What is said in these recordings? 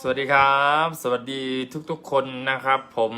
สวัสดีครับ สวัสดีทุกๆคนนะครับผม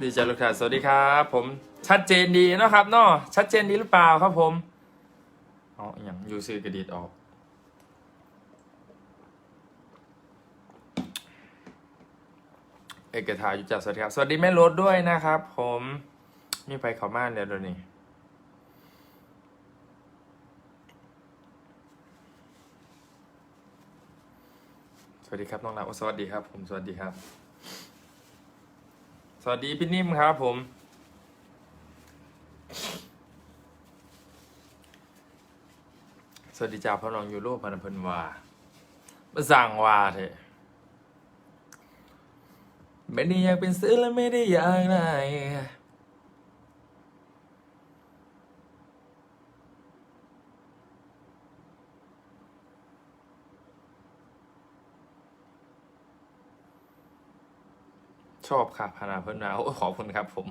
ดีจ้าลูกค้าสวัสดีครับ ผมชัดเจนดีนะครับเนาะชัดเจนดีหรือเปล่าครับผม เอาอหย่างยูซื้อกระดิดออก เอกทาอยู่จากสวัสดีครับ สวัสดีแม่รถด้วยนะครับ ผมมีไปเขาม่านแล้วเดี๋ยวนี้สวัสดีครับน้องลาโอสวัสดีครับ ผมสวัสดีครับ สวัสดีพี่นิ่มครับผมสวัสดีจ้าพ่อน้องยูโรพันเพันวามาสั่งวาเถอะ ไม่ได้อยากเป็นซื้อและไม่ได้อยากได้ชอบค่ะพานาเพิ่นมาโอ้ขอบคุณครับผม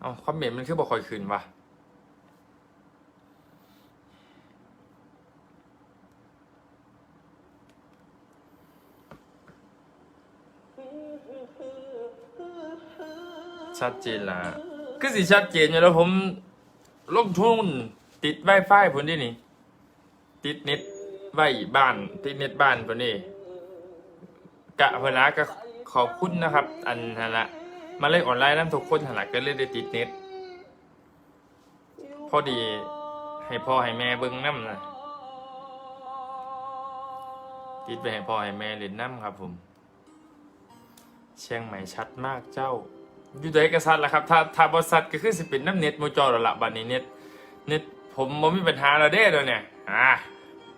เอาคอมเหม็นมันคือบอกคอยคืนวะ ชัดเจนละคือสิชัดเจนอยู่แล้วผมลงทุนติดไวไฟผมดินี่ ติดเน็ตไว้บ้าน ติดเน็ตบ้านผมนี่กะเพนละก็ขอบคุณนะครับ อันนั่นละมาเล่นออนไลน์นั่นทุกคนหันละก็เล่นได้ติดเน็ตพอดีให้พ่อให้แม่เบิ้งน้ำนะติดไปให้พ่อให้แม่เล่นน้ำครับผม เชียงใหม่ชัดมากเจ้า อยู่ตัวเอกสัตว์แหละครับ ถ้าถ้าบริษัทก็คือสิเป็นน้ำเน็ตโมจอแล้วละบัดนี้เน็ตเน็ตผมบ่มีปัญหาแล้วเด้ตัวเนี่ยอ่า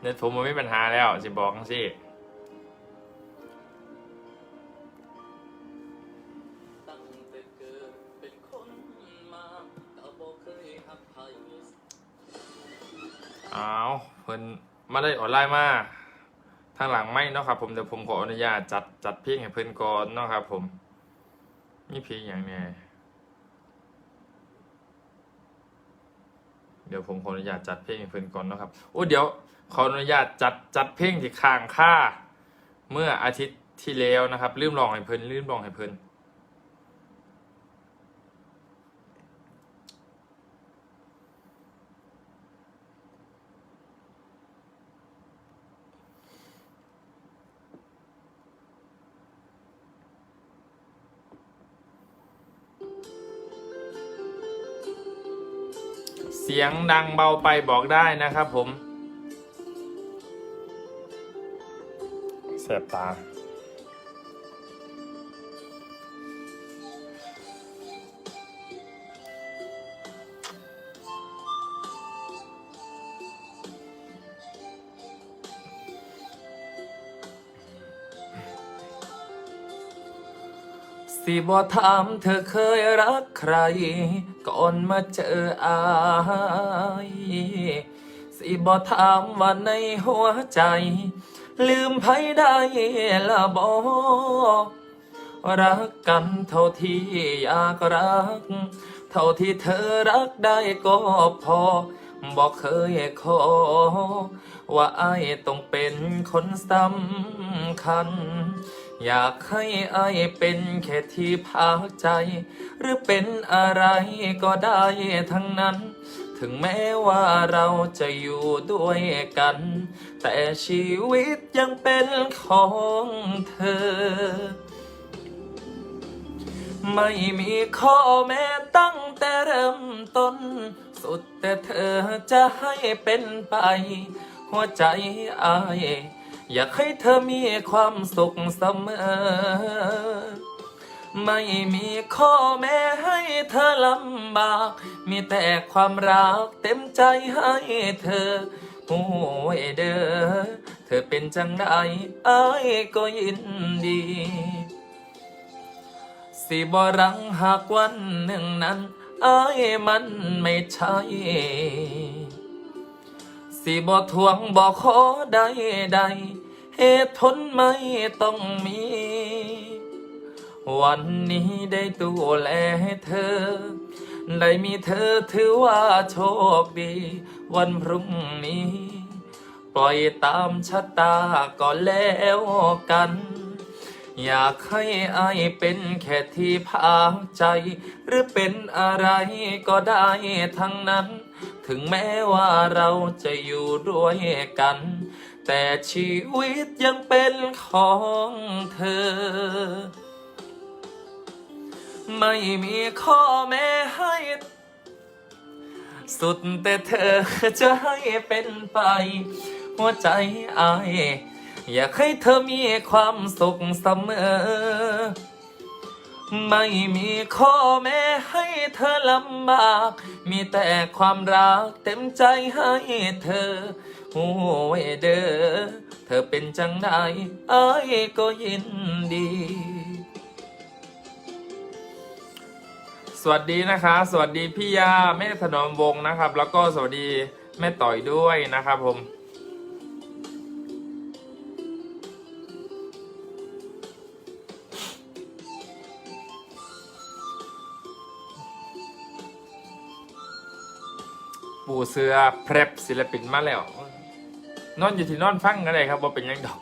เน็ตผมบ่มีปัญหาแล้วสิบอกสิเกิดเป็นคนมาก็บอกเอ้าวเพิ่นมาได้ออนไลน์มาทางหลังไม่เนาะครับผมเดี๋ยวผมขออนุญาตจัดจัดเพลงให้เพิ่นก่อนเนาะครับผม มีเพลงอย่างเนี่ยเดี๋ยวผมขออนุญาตจัดเพลงให้เพื่อนก่อนนะครับโอ้เดี๋ยวขออนุญาตจัดจัดเพลงที่ค้างค่า เมื่ออาทิตย์ที่แล้วนะครับ ลืมลองให้เพิ่นลืมลองให้เพิ่น เสียงดังเบาไปบอกได้นะครับผมแสบตาสิบอถามเธอเคยรักใคร ก่อนมาเจออายสิบอถามว่าในหัวใจ ลืมไผได้ละบอกรักกันเท่าที่อยากรัก เท่าที่เธอรักได้ก็พอบอกเคยขอ ว่าไอ้ต้องเป็นคนสำคัญ อยากให้ไอายเป็นแค่ที่พักใจ หรือเป็นอะไรก็ได้ทั้งนั้น ถึงแม้ว่าเราจะอยู่ด้วยกัน แต่ชีวิตยังเป็นของเธอ ไม่มีข้อแม้ตั้งแต่เริ่มต้น สุดแต่เธอจะให้เป็นไป หัวใจอาย อยากให้เธอมีความสุขเสมอ ไม่มีข้อแม้ให้เธอลำบาก มีแต่ความรักเต็มใจให้เธอโอ้ยเด้อเธอเป็นจังไดอายก็ยินดีสิบรังหากวันหนึ่งนั้นอายมันไม่ใช่ สิบ่ทวงบ่ขอใดใดๆเหตุผลไม่ต้องมี วันนี้ได้ดูแลเธอ ได้มีเธอถือว่าโชคดี วันพรุ่งนี้ ปล่อยตามชะตาก็แล้วกัน อยากให้อายเป็นแค่ที่พักใจ หรือเป็นอะไรก็ได้ทั้งนั้น ถึงแม้ว่าเราจะอยู่ด้วยกัน แต่ชีวิตยังเป็นของเธอ ไม่มีข้อแม้ให้สุดแต่เธอจะให้เป็นไป หัวใจอาย อยากให้เธอมีความสุขเสมอ ไม่มีข้อแม้ให้เธอลำบาก มีแต่ความรักเต็มใจให้เธอโอ้ยเดอเธอเป็นจังไดอายก็ยินดี สวัสดีนะคะ สวัสดีพี่ยาแม่ถนอมวงศ์นะครับ แล้วก็สวัสดีแม่ต่อยด้วยนะครับผม ปูเสือเพรบศิลปินมาแล้ว นอนอยู่ที่นอนฟังกันเลยครับว่าเป็นยังดอก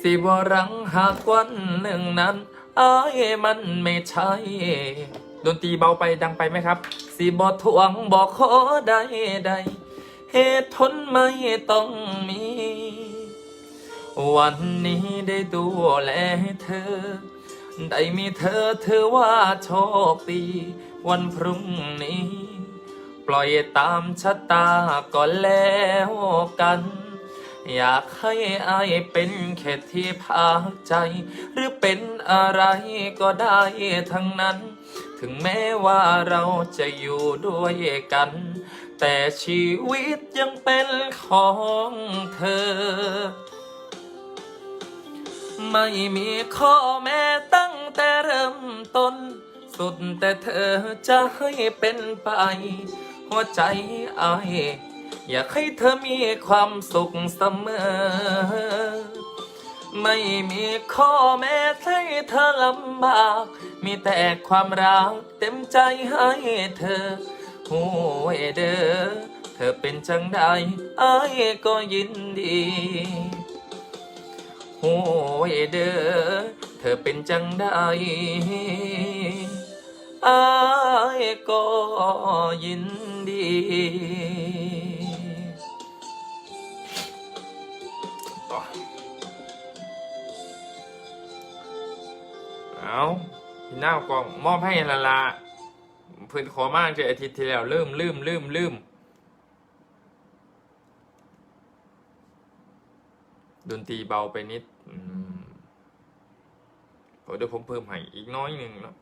สิบรังหากวันหนึ่งนั้นอายมันไม่ใช่ดนตรีเบาไปดังไปไหมครับสิบอทวงบอกขอใดใดเหตุผลไม่ต้องมี วันนี้ได้ดูแลเธอ ได้มีเธอเธอว่าโชคดี วันพรุ่งนี้ ปล่อยตามชะตาก็แล้วกัน อยากให้อายเป็นแค่ที่พักใจ หรือเป็นอะไรก็ได้ทั้งนั้น ถึงแม้ว่าเราจะอยู่ด้วยกัน แต่ชีวิตยังเป็นของเธอไม่มีข้อแม้ตั้งแต่เริ่มต้น สุดแต่เธอจะให้เป็นไป หัวใจอายอยากให้เธอมีความสุขเสมอ ไม่มีข้อแม้ให้เธอลำบาก มีแต่ความรักเต็มใจให้เธอโอ้เด้อเธอเป็นจังใดอายก็ยินดีโอ้เด้อเธอเป็นจังได้ อายก็ยินดีเอาพี่น้ากองมอบให้ละละเพื่อนขอมากเจออาทิตย์ที่แล้วลืมลืมลืมลืมดนตรีเบาไปนิดอืมเดี๋ยวผมเพิ่มให้อีกน้อยหนึ่งเนาะ